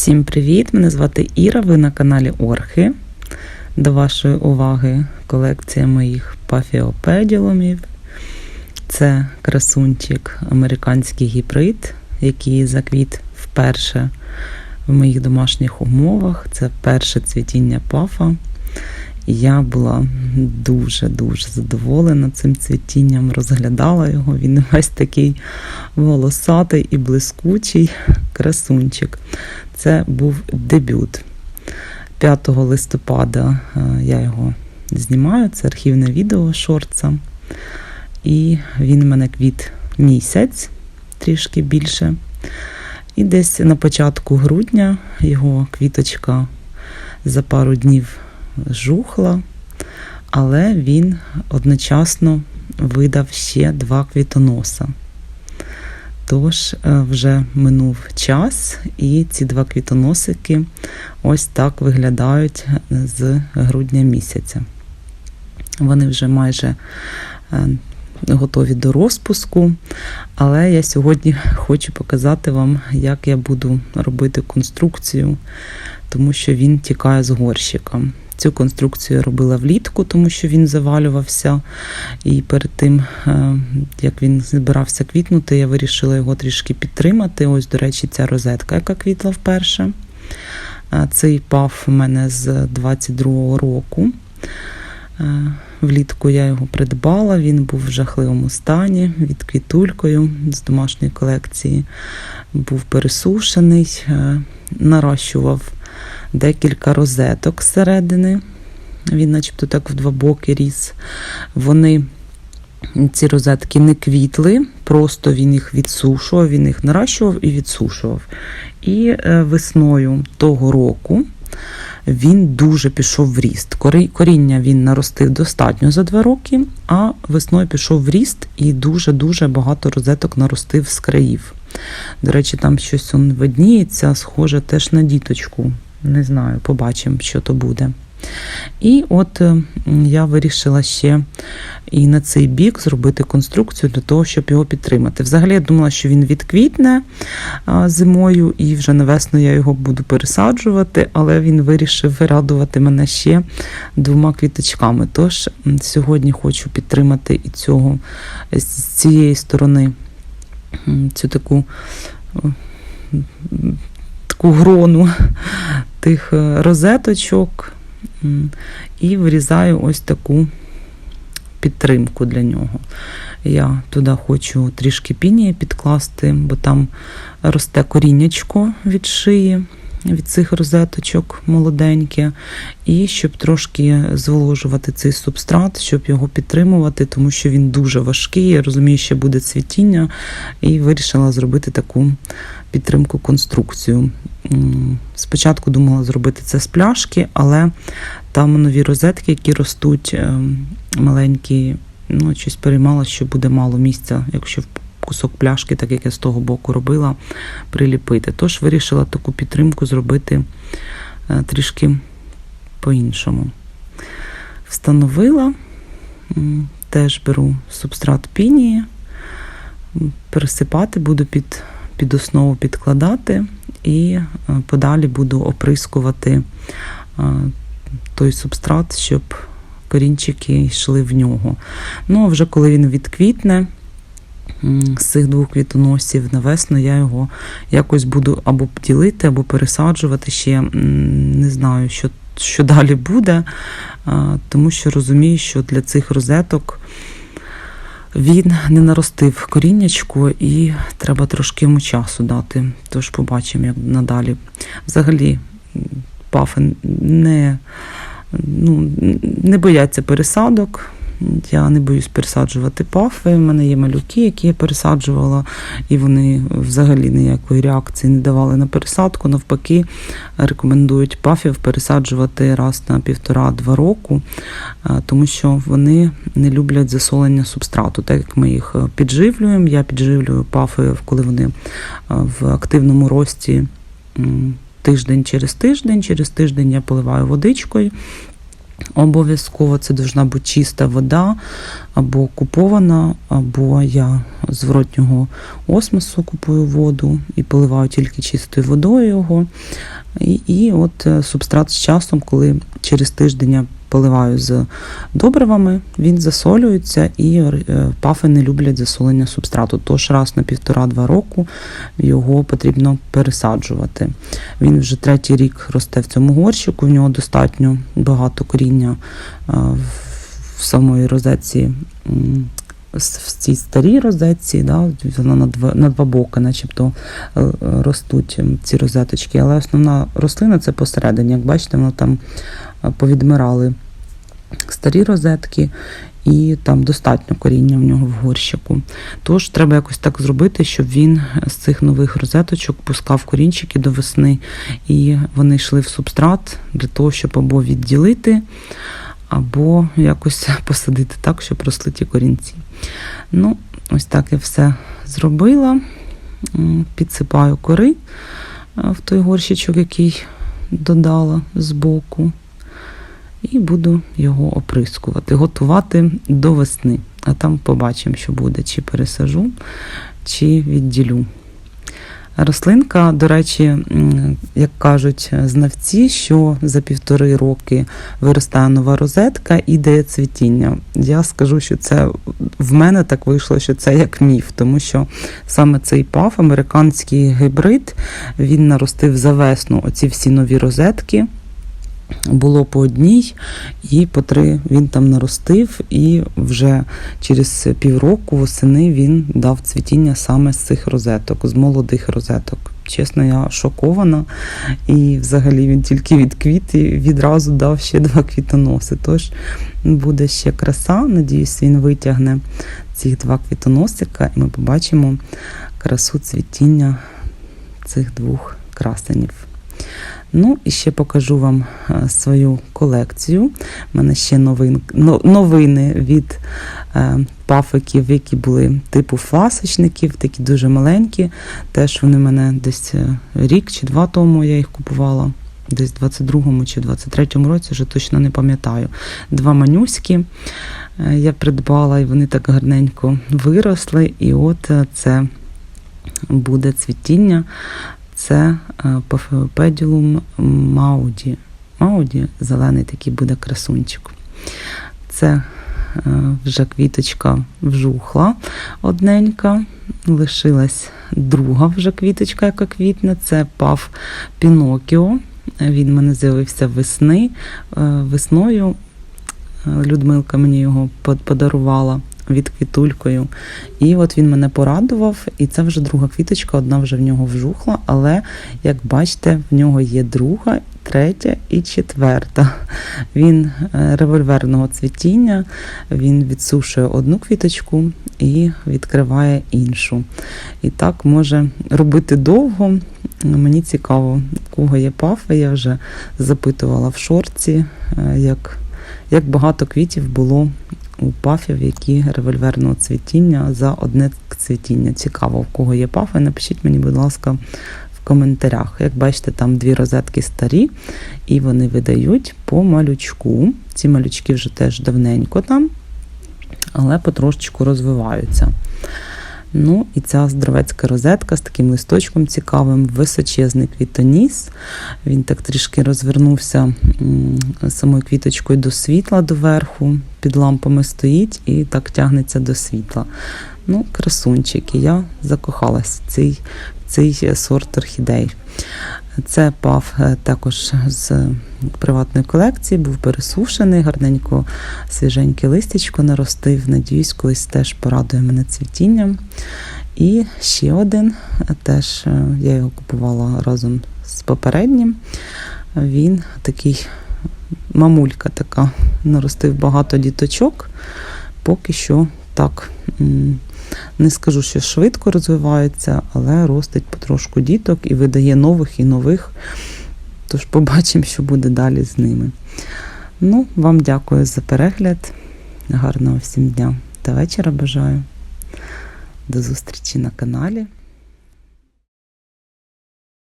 Всім привіт! Мене звати Іра. Ви на каналі Орхи. До вашої уваги колекція моїх пафіопеділумів. Це красунчик американський гібрид, який заквіт вперше в моїх домашніх умовах. Це перше цвітіння пафа. Я була дуже-дуже задоволена цим цвітінням, розглядала його. Він весь такий волосатий і блискучий красунчик. Це був дебют. 5 листопада е, я його знімаю, це архівне відео шорца. І він в мене квіт місяць, трішки більше. І десь на початку грудня його квіточка за пару днів жухла, але він одночасно видав ще два квітоноса. Тож е, вже минув час, і ці два квітоносики ось так виглядають з грудня місяця. Вони вже майже е, готові до розпуску, але я сьогодні хочу показати вам, як я буду робити конструкцію, тому що він тікає з горщика. Цю конструкцію робила влітку, тому що він завалювався. І перед тим, е, як він збирався квітнути, я вирішила його трішки підтримати. Ось, до речі, ця розетка, яка квітла вперше. Е, цей пав у мене з 22-го року. Е, влітку я його придбала, він був в жахливому стані від квітулькою з домашньої колекції. Був пересушений, нарощував декілька розеток зсередини. Він, начебто, так в два боки ріс. Вони, ці розетки, не квітли, просто він їх відсушував, він їх наращував і відсушував. І е, весною того року він дуже пішов в ріст. Коріння він наростив достатньо за два роки, а весною пішов в ріст і дуже-дуже багато розеток наростив з країв. До речі, там щось он видніється, схоже теж на діточку. Не знаю, побачимо, що то буде. І от е, я вирішила ще і на цей бік зробити конструкцію для того, щоб його підтримати. Взагалі, я думала, що він відквітне зимою, і вже на весну я його буду пересаджувати, але він вирішив радувати мене ще двома квіточками. Тож сьогодні хочу підтримати і цього з цієї сторони цю таку грону тих е, розеточок і вирізаю ось таку підтримку для нього. Я туди хочу трішки пінії підкласти, бо там росте коріннячко від шиї. Від цих розеточок молоденьке, і щоб трошки зволожувати цей субстрат, щоб його підтримувати, тому що він дуже важкий. Я розумію, що буде цвітіння, і вирішила зробити таку підтримку конструкцію. Спочатку думала зробити це з пляшки, але там нові розетки, які ростуть ем, маленькі, ну, щось переймала, що буде мало місця, якщо в кусок пляшки, так як я з того боку робила, приліпити. Тож вирішила таку підтримку зробити е, трішки по-іншому. Встановила, теж беру субстрат пінії, пересипати буду під під основу підкладати і е, подалі буду оприскувати е, той субстрат, щоб корінчики йшли в нього. Ну, а вже коли він відквітне, з цих двох квітоносів на весну я його якось буду або ділити, або пересаджувати ще не знаю, що що далі буде, тому що розумію, що для цих розеток він не наростив коріннячку і треба трошки йому часу дати. Тож побачимо, як надалі. Взагалі, пафи не, ну, не бояться пересадок. Я не боюсь пересаджувати пафи. У мене є малюки, які я пересаджувала, і вони взагалі ніякої реакції не давали на пересадку. Навпаки, рекомендують пафів пересаджувати раз на півтора-два року, тому що вони не люблять засолення субстрату. Так як ми їх підживлюємо, я підживлюю пафи, коли вони в активному рості. Тиждень через тиждень, через тиждень я поливаю водичкою, Обов'язково це должна бути чиста вода, або купована, або я з осмосу купую воду і поливаю тільки чистою водою його. І, і от е, субстрат з часом, коли через тиждень поливаю з добривами, він засолюється і е, пафи не люблять засолення субстрату. Тож раз на півтора-два року його потрібно пересаджувати. Він вже третій рік росте в цьому горщику, в нього достатньо багато коріння е, в самої розетці. В цій старій розетці, да, вона на два, на два боки, начебто е, ростуть ці розеточки, але основна рослина це посередині. Як бачите, воно там повідмирали старі розетки, і там достатньо коріння в нього в горщику. Тож треба якось так зробити, щоб він з цих нових розеточок пускав корінчики до весни, і вони йшли в субстрат для того, щоб або відділити, або якось посадити так, щоб росли ті корінці. Ну, ось так я все зробила. Підсипаю кори е, в той горщичок, який додала збоку. І буду його оприскувати, готувати до весни. А там побачимо, що буде, чи пересажу, чи відділю. Рослинка, до речі, як кажуть знавці, що за півтори роки виростає нова розетка і дає цвітіння. Я скажу, що це в мене так вийшло, що це як міф, тому що саме цей паф, американський гібрид, він наростив за весну оці всі нові розетки. Було по одній, і по три він там наростив, і вже через півроку восени він дав цвітіння саме з цих розеток, з молодих розеток. Чесно, я шокована. І взагалі він тільки відквіт і відразу дав ще два квітоноси. Тож буде ще краса. Надіюсь, він витягне цих два квітоносика, і ми побачимо красу цвітіння цих двох красенів. Ну, і ще покажу вам е, свою колекцію. У мене ще новин, новини від е, пафиків, які були типу фасочників, такі дуже маленькі. Теж вони мене десь е, рік чи два тому я їх купувала. Десь в 22-му чи 23-му році, вже точно не пам'ятаю. Два манюські я придбала, і вони так гарненько виросли. І от це буде цвітіння. Це Пафеопеділум Мауді. Мауді зелений такий буде красунчик. Це е, вже квіточка вжухла одненька. Лишилась друга вже квіточка, яка квітне. Це паф Пінокіо. Він мене з'явився весни. Е, Весною е, Людмилка мені його подарувала від квітулькою. І от він мене порадував, і це вже друга квіточка, одна вже в нього вжухла, але як бачите, в нього є друга, третя і четверта. Він е, револьверного цвітіння, він відсушує одну квіточку і відкриває іншу. І так може робити довго. Мені цікаво, у кого є пафи. Я вже запитувала в шорці, е, як, як багато квітів було у пафів, які револьверного цвітіння за одне цвітіння. Цікаво, в кого є пафи. Напишіть мені, будь ласка, в коментарях. Як бачите, там дві розетки старі, і вони видають по малючку. Ці малючки вже теж давненько там, але потрошечку розвиваються. Ну, і ця здоровецька розетка з таким листочком цікавим, височезний квітоніс. Він так трішки розвернувся самою квіточкою до світла доверху, під лампами стоїть і так тягнеться до світла. Ну, красунчик, і я закохалась в цей, цей сорт орхідей. Це пав е, також з приватної колекції, був пересушений, гарненько свіженьке листячко наростив. Надіюсь, колись теж порадує мене цвітінням. І ще один, е, теж е, я його купувала разом з попереднім. Він такий мамулька така, наростив багато діточок. Поки що так. Не скажу, що швидко розвивається, але ростить потрошку діток і видає нових і нових. Тож побачимо, що буде далі з ними. Ну, вам дякую за перегляд. Гарного всім дня та вечора бажаю. До зустрічі на каналі.